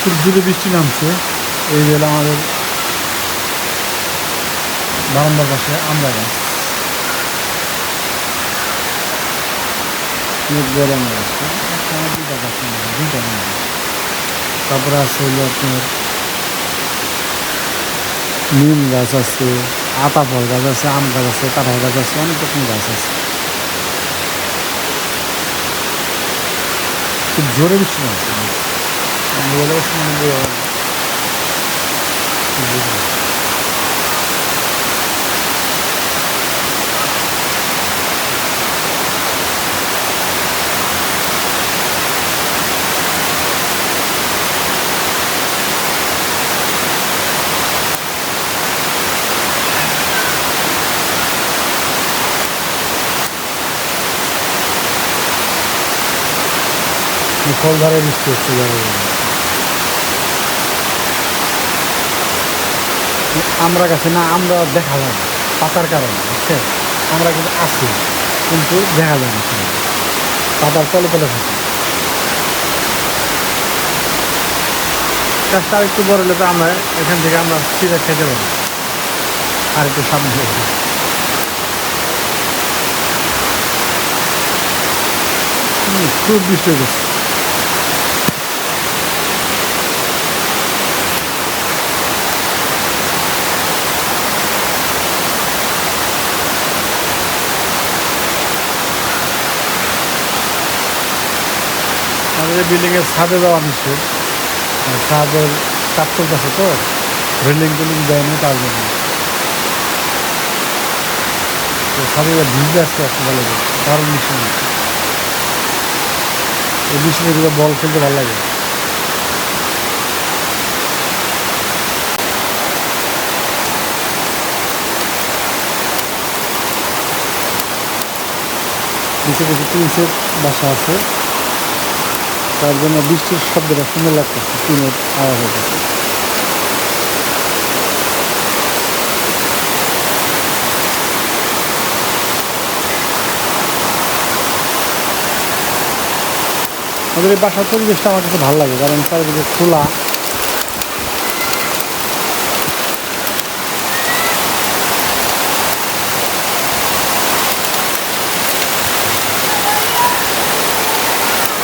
খুব জোরে বৃষ্টি নামছে। এই বেলা আমাদের বারান্দার পাশে আমরা গাছ তারপরে আছে হলো আপনার নিম গাছ আছে, আতা ফল গাছ আছে, আম গাছ আছে, কাঁঠাল গাছ আছে, অনেক রকম গাছ আছে। খুব জোরে বৃষ্টি নামছে। মোবাইলের সময় খুব জোরে। মুসলধারে বৃষ্টি হচ্ছে যাবে আমরা গাছে না, আমরা দেখা যায় না। পাতার কারণে বুঝছেন আমরা কিন্তু আছি, কিন্তু দেখা যায় না। পাতার তলে তলে থাকে। গাছটা একটু বড় হলে তো আমরা এখান থেকে আমরা সিধা খেতে পারি। আর একটু সামনে খুব বৃষ্টি হয়ে আমাদের বিল্ডিংয়ের ছাদে যাওয়া নিষেধ। ছাদের কাজ চলতেছে তো রেলিং টেলিং দেয়নি তার জন্য। তো ছাদে যা ভিজতে আসতে আসতে ভালো লাগে দারুণ মিশন এই ভিতরে বল খেলতে ভালো লাগে। নিচে কিছু টিনসের বাসা আছে। তার জন্য বৃষ্টির শব্দটা সুন্দর লাগতেছে টিনের আওয়াজ আমাদের এই বাসার পরিবেশটা আমার কাছে ভালো লাগে, কারণ চারিদিকে খোলা।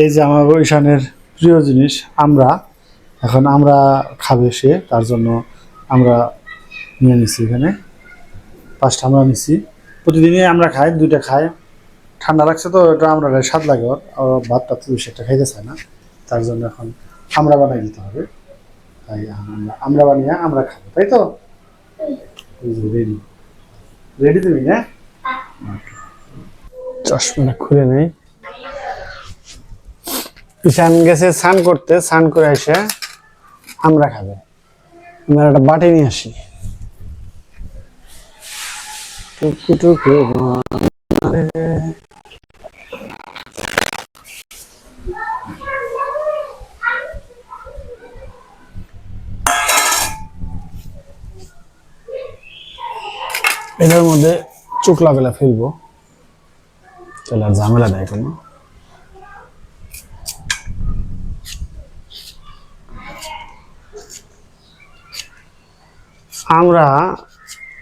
এই যে আমার ঈশানের প্রিয় জিনিস, আমরা, এখন আমরা খাবে সে, তার জন্য আমরা নিয়ে নিছি এখানে। পাঁচটা আমরা নিছি। প্রতিদিনই আমরা খাই, দুইটা খাই। ঠান্ডা লাগছে তো, এটা আমরা স্বাদ লাগে ওর। ভাত টাত বেশি একটা খাইতে চায় না। তার জন্য এখন আমরা বানাই দিতে হবে। তাই আমরা আমরা বানিয়ে আমরা খাব, তাই তো? চশমাটা খুলে নেই। ঈশান গেছে স্নান করতে, স্নান করে এসে আমরা খাবে। আমরা একটা বাটি নিয়ে আসি। টুকু টুকু এটার মধ্যে চুকলা বেলা ফেলব। তাহলে আর ঝামেলা নেই কোনো। আমরা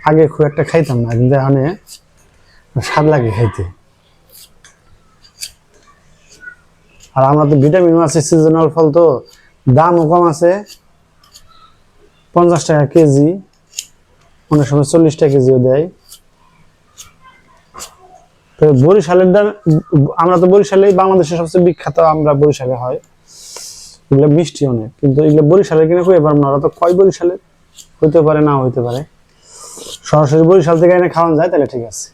আগে খুব একটা খাইতাম না, কিন্তু এখানে স্বাদ লাগে খাইতে। আর আমরা তো ভিটামিন আছে সিজনাল ফল তো, দামও কম আছে। পঞ্চাশ টাকা কেজি, অনেক সময় চল্লিশ টাকা কেজিও দেয়। বরিশালের ডাল আমরা তো বরিশালেই বাংলাদেশের সবচেয়ে বিখ্যাত আমরা বরিশালে হয়। এগুলো মিষ্টি অনেক, কিন্তু এগুলো বরিশালের কিনা পারব না? ওরা তো কয় বরিশালের হইতে পারে না হইতে পারে। সরাসরি বরিশাল থেকে এনে খাওয়ানো যায়, তাহলে ঠিক আছে।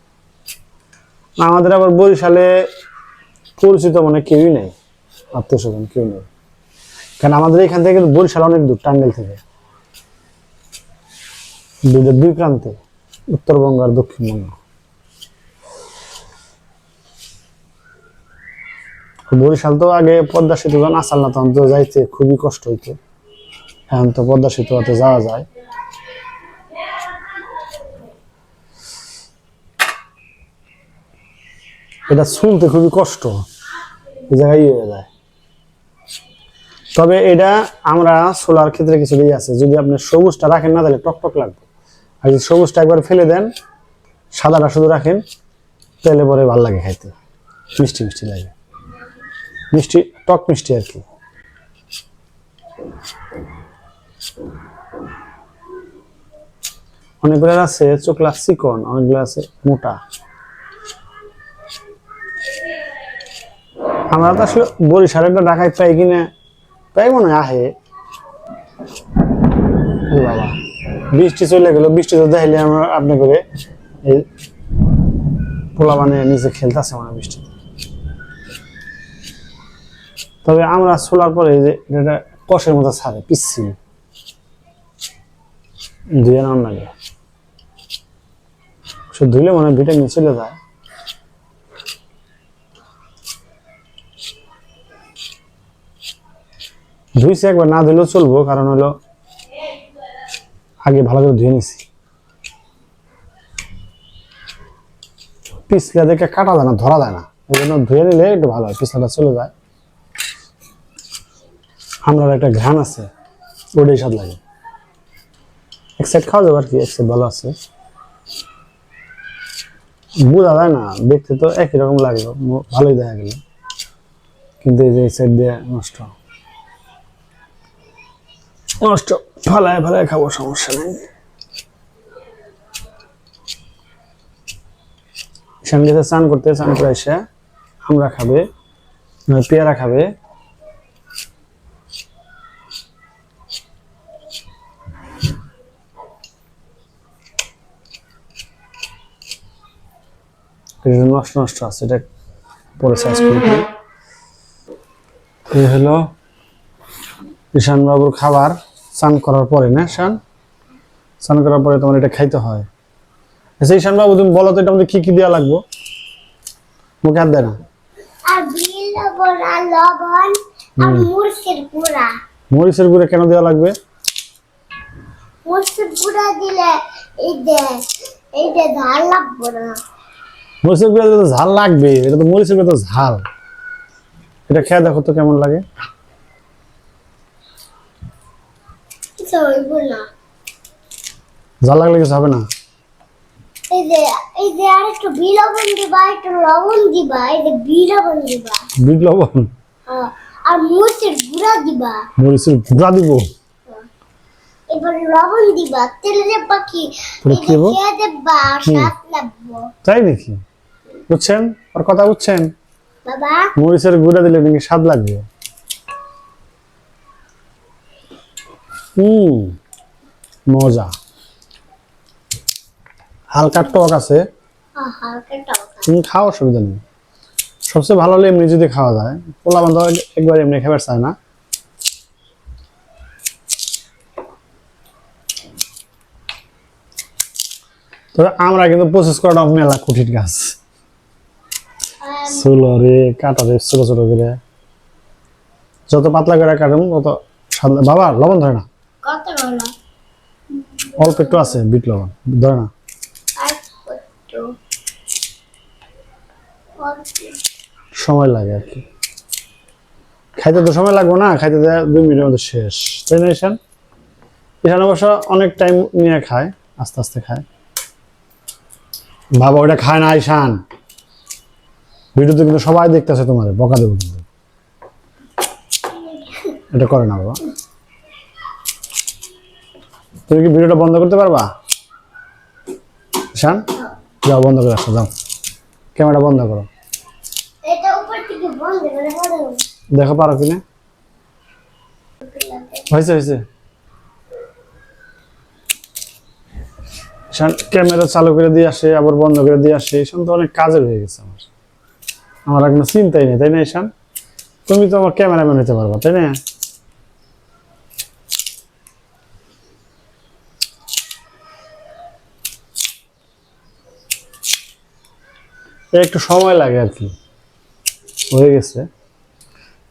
আমাদের আবার বরিশালে পরিচিত মানে কেউই নেই আত্মীয় স্বজন কেউ নেই। কারণ আমাদের এখান থেকে কিন্তু বরিশাল অনেক দূর, টাঙ্গাইল থেকে। দুইটা দুই প্রান্তে, উত্তরবঙ্গ আর দক্ষিণবঙ্গ। বরিশাল তো আগে পদ্মা সেতু যখন আসাল না, তখন তো যাইতে খুবই কষ্ট হইতো। এখন তো পদ্মা সেতু হাতে যাওয়া যায়। এটা শুনতে খুবই কষ্ট। ইয়ে হয়ে যায়। তবে এটা আমরা সোলার ক্ষেত্রে কিছু দিয়ে আছে। যদি আপনি সবুজটা রাখেন না, তাহলে টকটক লাগবে। আর যদি সবুজটা একবার ফেলে দেন, সাদাটা শুধু রাখেন, তাহলে পরে ভালো লাগে খাইতে। মিষ্টি মিষ্টি লাগে। মিষ্টি, টক মিষ্টি আর কি। অনেকগুলো আছে চোখলা চিকন অনেকগুলো আছে মোটা। আমরা তো আসলে বরিশালের ঢাকায় পাই কিনা, পাই মনে আহে। বাবা, বৃষ্টি চলে গেল, বৃষ্টি তো দেখাইলে আমরা আপনি করে এই পোলা বানিয়ে নিচে খেলতেছে মানে বৃষ্টি তবে আমরা সোলার পরে যে এটা কষের মতো ছাড়ে, পিচ্ছি। ধুয়ে নাম লাগে সে ধুলে মনে হয় ভিটামিন চলে যায়। ধুইছে একবার, না ধুলেও চলবো, কারণ হলো আগে ভালো করে ধুয়ে নিছি। পিছলা দেখে কাটা যায় না, ধরা যায় না। ওই জন্য ধুয়ে নিলে একটু ভালো হয়, পিছলাটা চলে যায়। আমরা একটা ঘ্রাণ আছে, ওটাই স্বাদ লাগে। এক সাইড খাওয়া যাবে আর কি, এক সাইড ভালো আছে। বোঝা যায় না, দেখতে তো একই রকম লাগল ভালোই দেখা গেল। কিন্তু এই যে এই সাইড দিয়ে নষ্ট। নষ্ট, ফালায় ফালায় খাব, সমস্যা নেই। গেছে স্নান করতে, স্নান করে এসে আমরা খাবে পেয়ারা খাবে এটা নষ্ট নষ্ট আছে এটা পরে সাইজ করে দিই। এই হলো ঈশান বাবুর খাবার স্নান করার পরে না ঈশান? স্নান করার পরে তোমার এটা খাইতে হয়। আচ্ছা ঈশান বাবু তুমি বলো তো এটা মধ্যে কি কি দেওয়া লাগবে? মুখে হাত দেয় না? মুরসির গুঁড়া। কেন দেওয়া লাগবে? মুরসির গুঁড়া দিলে এই যে এই যে ধার লাগবে না। মরিচের গুঁড়ে তো ঝাল লাগবে এটা তো মরিচের গুঁড়ে তো ঝাল। এটা খেয়ে দেখো তো কেমন লাগে। ঝাল লাগলে কিছু হবে না? এই যে এই যে আর একটু বি দিবা একটু লবণ দিবা এই যে বি দিবা। বিট হ্যাঁ, আর মুরসির গুঁড়া দিবা। মরিচের গুঁড়া দিব? এবার লবণ দিবা তেলের পাখি পরে এই কি যে হব? খেয়ে দেবা স্বাদ লাগবো। তাই নাকি? বুঝছেন? ওর কথা বুঝছেন? বাবা। মরিচের গুঁড়া দিলে নাকি স্বাদ লাগবে? হুম মজা। হালকা টক আছে। অসুবিধা নেই। সবচেয়ে ভালো হলে এমনি যদি খাওয়া যায়। পোলা বান্ধব একবার এমনি খাবার চায় না। তবে আমরা কিন্তু প্রসেস করাটা মেলা কঠিন কাজ। চুলো রে কাটা রে ছোট ছোট করে। যত পাতলা করে কাটুন তত বাবা লবণ ধরে না। অল্প একটু আছে বিট লবণ ধরে না। সময় লাগে আর কি। খাইতে তো সময় লাগবে না খাইতে দেয় দুই মিনিটের মধ্যে শেষ। তাই না ঈশান? ঈশান অবশ্য অনেক টাইম নিয়ে খায় আস্তে আস্তে খায়। বাবা ওটা খায় না ঈশান ভিডিওতে কিন্তু সবাই দেখতেছে তোমার বকা দেবো কিন্তু। এটা করে না বাবা। তুমি কি ভিডিওটা বন্ধ করতে পারবা? ঈশান যাও বন্ধ করে আসো যাও। ক্যামেরা বন্ধ করো। দেখো পারো কিনা? হয়েছে হয়েছে। ক্যামেরা চালু করে দিয়ে আসে আবার বন্ধ করে দিয়ে আসে ঈশান তো অনেক কাজের হয়ে গেছে আমার। আমার আর কোনো চিন্তাই নেই তাই না ঈশান তুমি তো আমার ক্যামেরাম্যান হতে পারবা তাই না? একটু সময় লাগে আর কি। হয়ে গেছে।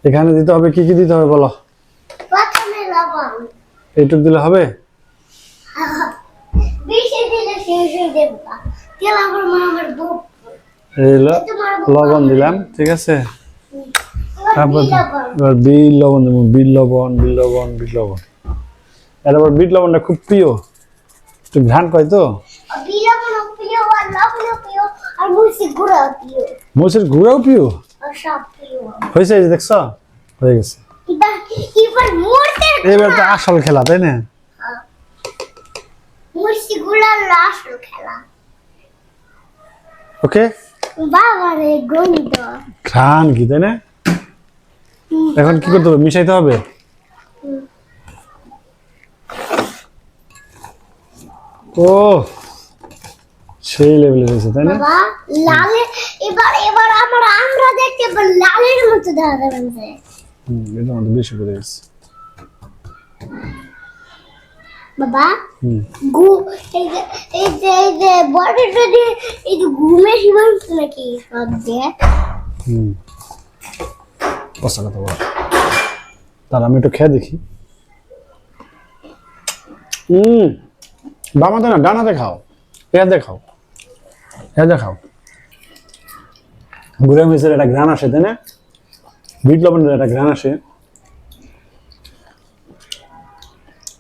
এখানে দিতে হবে কি কি দিতে হবে বলো? এইটুক দিলে হবে বেশি দিলে শেষ হয়ে দেবো তেল আমার মা আমার বউ এই হলো লবণ দিলাম ঠিক আছে? তারপর এবার বিল লবণ দেবো বিল লবণ বিল লবণ বিল লবণ। এরপর বিট লবণটা খুব প্রিয়। একটু ঘ্রাণ কয় তো? মরিচের গুঁড়াও প্রিয়। হয়েছে দেখছ? হয়ে গেছে। এবার তো আসল খেলা তাই না? আসল খেলা। ওকে? বাবা রে গন্ধ ঘ্রাণ কি তাই না? এখন কি করতে হবে? মিশাইতে হবে? ও সেই লেভেলে রয়েছে তাই না? লালে এবার এবার আমার আমরা দেখতে লালের মতো দেখা যাবে হুম, এটা আমাদের বেশি করে গেছে বাবা গু এই যে এই যে এই যে বডি যদি এই যে ঘুমে সীমান্ত নাকি? সব যে। হুম। কষ্ট কথা বলো। তার আমি একটু খেয়ে দেখি। হুম। বামাতে না ডানাতে খাও এতে খাও এতে খাও গুড়া মিচের একটা গ্রান আসে তাই না? বিট লবণের একটা গ্রান আসে।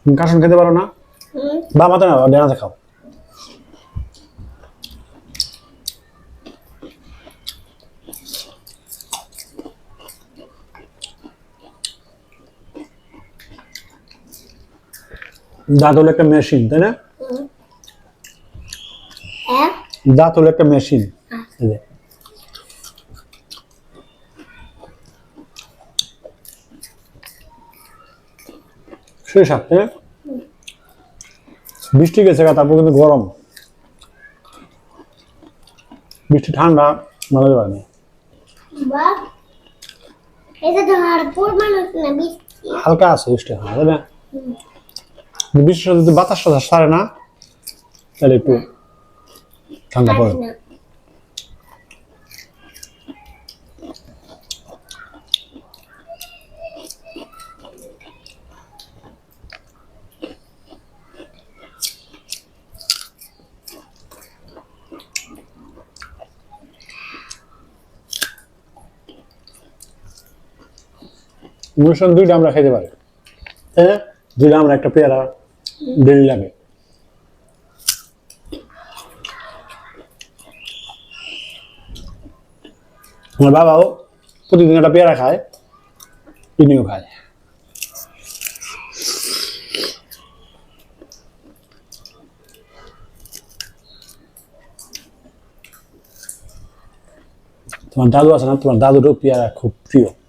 কাশন খেতে পারো না? হুম। বামাতে না ডানাতে খাও দাঁত হলো একটা মেশিন তাই না? দাঁত হলো একটা মেশিন শেষ না? বৃষ্টি গেছে তারপর কিন্তু গরম। বৃষ্টি ঠান্ডা মারা যাবে না। হালকা আছে বৃষ্টি তাই না? বৃষ্টির সাথে যদি বাতাস টাতাস সারে না তাহলে একটু ঠান্ডা পড়ে। না। অনুষ্ঠান দুইটা আমরা খেতে পারি। তাই না দুইটা আমরা একটা পেয়ারা ডেলি লাগে। আমার বাবাও প্রতিদিন একটা পেয়ারা খায়, ইনিও খায়। তোমার দাদু আছে না? তোমার দাদুরও পেয়ারা খুব প্রিয়।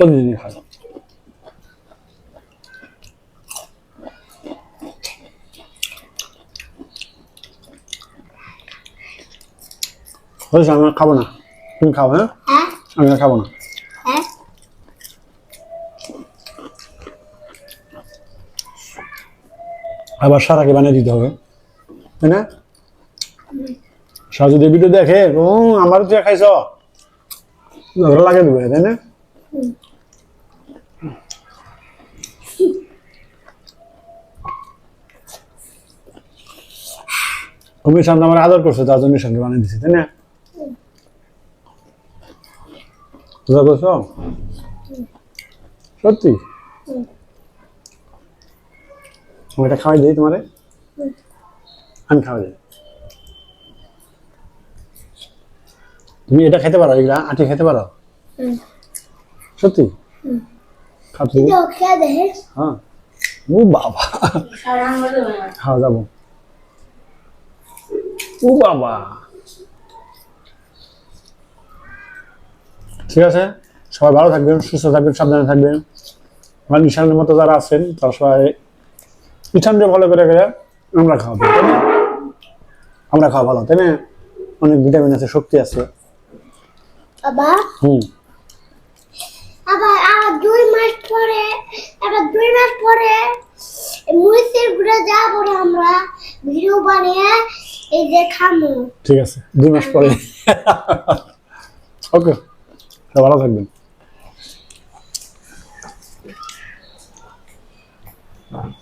প্রতিদিনই খায় হয়েছে আমি আর খাব না তুমি খাও হ্যাঁ হ্যাঁ আমি আর খাব না হ্যাঁ আবার সারাকে বানিয়ে দিতে হবে তাই না সারা যদি ভিডিও দেখে ও আমার তুই খাইছ লাগিয়ে দেবে তাই না তুমি সামনে আমার আদর করছ তার জন্য সঙ্গে বানিয়ে দিছি তাই না? বুঝা করছ সত্যি? আমি এটা খাওয়াই দিই তোমারে? আমি খাওয়াই দিই। তুমি এটা খেতে পারো এগুলা আটি খেতে পারো? সত্যি? হ্যাঁ। ও বাবা। খাওয়া যাব। ও বাবা। ঠিক আছে? সবাই ভালো থাকবেন সুস্থ থাকবেন সাবধানে থাকবেন। আমার নিশানের মতো যারা আছেন তারা সবাই নিশান দিয়ে ভালো করে গেলে আমরা খাওয়া তাই না? আমরা খাওয়া ভালো তাই না? অনেক ভিটামিন আছে শক্তি আছে। বাবা? হুম। আবার দুই মাস পরে আবার দুই মাস পরে মুসির ঘুরে যাব আমরা ভিডিও বানিয়ে এই যে খামু। ঠিক আছে দুই মাস পরে। ওকে ভালো থাকবেন। Thank